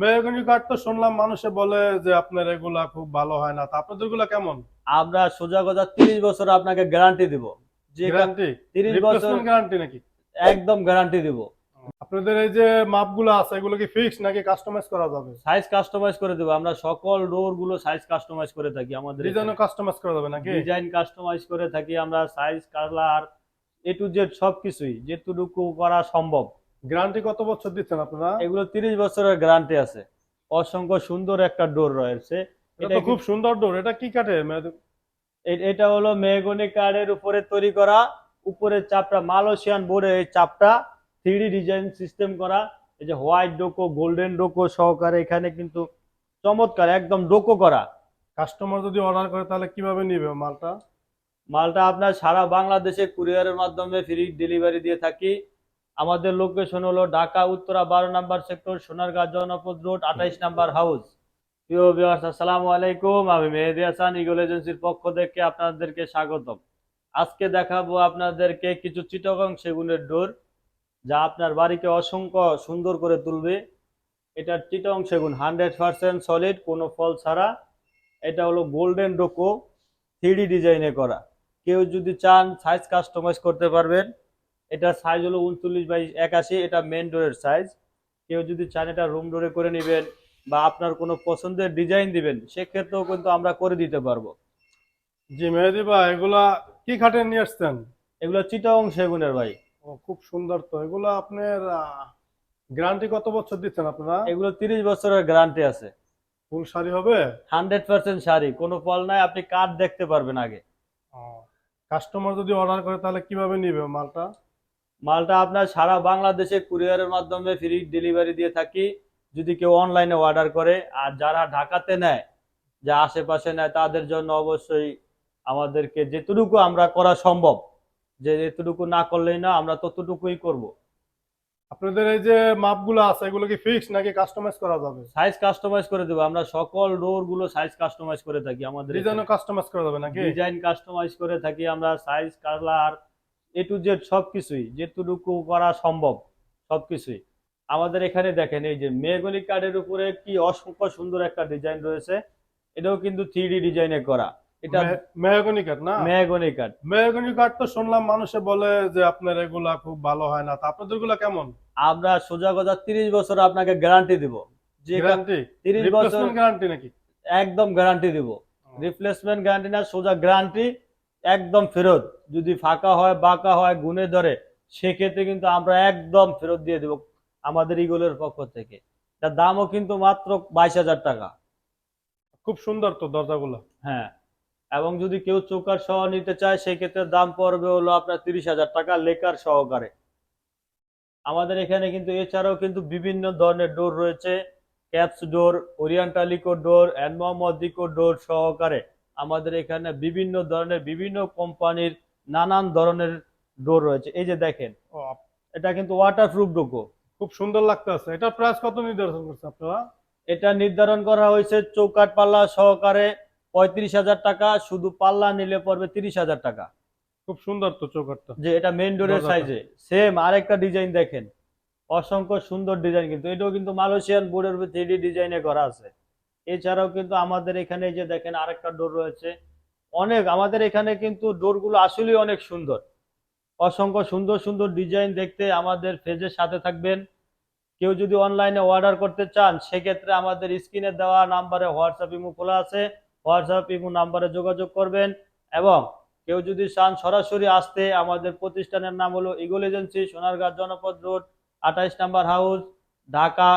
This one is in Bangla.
মেহগনি কাঠ তো শুনলাম মানুষে বলে যে আপনার এগুলা খুব ভালো হয় না। তা আপনাদেরগুলা কেমন? আমরা সোজা কথা তিরিশ বছর আপনাকে গ্যারান্টি দিব। যে গ্যারান্টি তিরিশ বছর গ্যারান্টি নাকি? একদম গ্যারান্টি দিব। আপনাদের এই যে মাপগুলো আছে এগুলো কি ফিক্স নাকি কাস্টমাইজ করা যাবে? সাইজ কাস্টমাইজ করে দেবো। আমরা সকল ডোরগুলো সাইজ কাস্টমাইজ করে থাকি আমাদের ডিজাইনও কাস্টমাইজ করা যাবে নাকি? ডিজাইন কাস্টমাইজ করে থাকি আমরা size colour A to Z সবকিছুই যেটুকু করা সম্ভব। গ্যারান্টি কত বছর দিচ্ছেন আপনারা? এগুলো তিরিশ বছরের গ্যারান্টি আছে। অসংখ্য সুন্দর একটা ডোর রয়েছে। এটা খুব সুন্দর ডোর এটা কি কাঠে এ- এটা হলো মেহগনি কার্ডের উপরে তৈরি করা উপরের চাপটা মালয়েশিয়ান বোর্ডের এই চাপটা থ্রি ডিজাইন সিস্টেম করা। এই যে হোয়াইট ডোকো গোল্ডেন ডোকো সহকারে এখানে কিন্তু চমৎকার একদম ডোকো করা। কাস্টমার যদি অর্ডার করে তাহলে কীভাবে নিবে মালটা? মালটা আপনার সারা বাংলাদেশে কুরিয়ারের মাধ্যমে ফ্রি ডেলিভারি দিয়ে থাকি। আমাদের লোকেশন হলো ঢাকা, উত্তরা, বারো নাম্বার সেক্টর সোনারগাঁ, জনপদ রোড আঠাইশ নাম্বার হাউস প্রিয় ভিউয়ার্স আসসালামু আলাইকুম। আমি মেহেদি হাসান ইগল এজেন্সির পক্ষ থেকে আপনাদেরকে স্বাগতম। আজকে দেখাবো আপনাদেরকে কিছু চিটগং সেগুনের ডোর, যা আপনার বাড়িকে অসংখ্য সুন্দর করে তুলবে। এটা চিটং সেগুন, হান্ড্রেড পার্সেন্ট সলিড কোনো ফল ছাড়া। এটা হলো গোল্ডেন ডোকো থ্রি ডিজাইনে করা। কেউ যদি চান সাইজ কাস্টমাইজ করতে পারবেন। এটা সাইজ হলো উনচল্লিশ বাই একাশি এটা মেন ডোরের সাইজ কেউ যদি চান এটা রুম ডোরে করে নেবেন বা আপনার কোনো পছন্দের ডিজাইন দিবেন সেক্ষেত্রেও কিন্তু আমরা করে দিতে পারব। জি মেহেদি ভাই এগুলা কি কাঠে নিয়ে আসছেন? এগুলো চিটাং সেগুনের ভাই। ও খুব সুন্দর তো। এগুলা আপনার গ্যারান্টি কত বছর দিচ্ছেন আপনারা? এগুলো তিরিশ বছরের গ্যারান্টি আছে। ফুল শাড়ি হবে? হান্ড্রেড পার্সেন্ট শাড়ি কোনো ফল নাই আপনি কাঠ দেখতে পারবেন আগে। কাস্টমার যদি অর্ডার করে তাহলে কীভাবে নিবে মালটা? মালটা আপনার সারা বাংলাদেশে কুরিয়ারের মাধ্যমে ফ্রি ডেলিভারি দিয়ে থাকি। যদি কেউ অনলাইনে অর্ডার করে আর যারা ঢাকাতে নেয় যা আশেপাশে নেয় তাদের জন্য অবশ্যই আমাদেরকে যেটুকু আমরা করা সম্ভব যে যেটুকু না করলেই না আমরা ততটুকুই করব। আপনাদের এই যে মাপগুলো আছে এগুলো কি ফিক্স নাকি কাস্টমাইজ করা যাবে? সাইজ কাস্টমাইজ করে দেবো। আমরা সকল ডোরগুলো সাইজ কাস্টমাইজ করে থাকি আমাদের ডিজাইনও কাস্টমাইজ করা যাবে নাকি? ডিজাইন কাস্টমাইজ করে থাকি আমরা size colour A to Z সবকিছুই যেটুকু করা সম্ভব সবকিছুই। আমাদের এখানে দেখেন এই যে মেগনি কার্ডের উপরে কি অসংখ্য সুন্দর একটা ডিজাইন রয়েছে। এটাও কিন্তু থ্রি ডিজাইনে করা। এটা মেহগনি কাঠ না? মেগনি কার্ড মেহগনি কাঠ তো শুনলাম মানুষে বলে যে আপনার এগুলা খুব ভালো হয় না। তা আপনাদেরগুলা কেমন? আমরা সোজা তিরিশ বছর আপনাকে গ্যারান্টি দিব। যে গ্যারান্টি তিরিশ বছর গ্যারান্টি নাকি? একদম গ্যারান্টি দিব। রিপ্লেসমেন্ট গ্যারান্টি না সোজা গ্যারান্টি একদম ফেরত। যদি ফাঁকা হয় বাঁকা হয় গুনে ধরে সেক্ষেত্রে কিন্তু আমরা একদম ফেরত দিয়ে দেব আমাদের ইগলের পক্ষ থেকে। তার দামও কিন্তু মাত্র বাইশ হাজার টাকা। খুব সুন্দর তো দরজাগুলো। হ্যাঁ। এবং যদি কেউ চোকার সহ নিতে চায় সেক্ষেত্রে দাম পড়বে হলো আপনার তিরিশ হাজার টাকা লেকার সহকারে। আমাদের এখানে কিন্তু এছাড়াও কিন্তু বিভিন্ন ধরনের ডোর রয়েছে। ক্যাপস ডোর ওরিয়েন্টালিকো ডোর অ্যানমদিকো ডোর সহকারে। আমাদের এখানে বিভিন্ন ধরনের বিভিন্ন কোম্পানির নানান ধরনের ডোর রয়েছে। এই যে দেখেন এটা কিন্তু ওয়াটারপ্রুফ ডোকো। খুব সুন্দর লাগতেছে। এটা প্রাইস কত নির্ধারণ করছে আপনারা? এটা নির্ধারণ করা হয়েছে চৌকাট পাল্লা সহকারে পঁয়ত্রিশ হাজার টাকা শুধু পাল্লা নিলে পড়বে তিরিশ হাজার টাকা। খুব সুন্দর তো চৌকাটটা যে এটা মেন ডোরের। সাইজে সেম আরেকটা ডিজাইন দেখেন। অসংখ্য সুন্দর ডিজাইন কিন্তু। এটাও কিন্তু মালয়েশিয়ান বোর্ডের থ্রি ডিজাইনে করা আছে। এছাড়াও কিন্তু আমাদের এখানে যে দেখেন আরেকটা ডোর রয়েছে। অনেক, আমাদের এখানে কিন্তু ডোরগুলো আসলেই অনেক সুন্দর। অসংখ্য সুন্দর সুন্দর ডিজাইন দেখতে আমাদের পেজের সাথে থাকবেন। কেউ যদি অনলাইনে অর্ডার করতে চান, সেক্ষেত্রে আমাদের স্ক্রিনে দেওয়া নাম্বারে হোয়াটসঅ্যাপ ইমো খোলা আছে। হোয়াটসঅ্যাপ ইমো নাম্বারে যোগাযোগ করবেন এবং কেউ যদি চান সরাসরি আসতে, আমাদের প্রতিষ্ঠানের নাম হলো ইগল এজেন্সি সোনারগাঁ জনপদ রোড, আঠাইশ নাম্বার হাউস, ঢাকা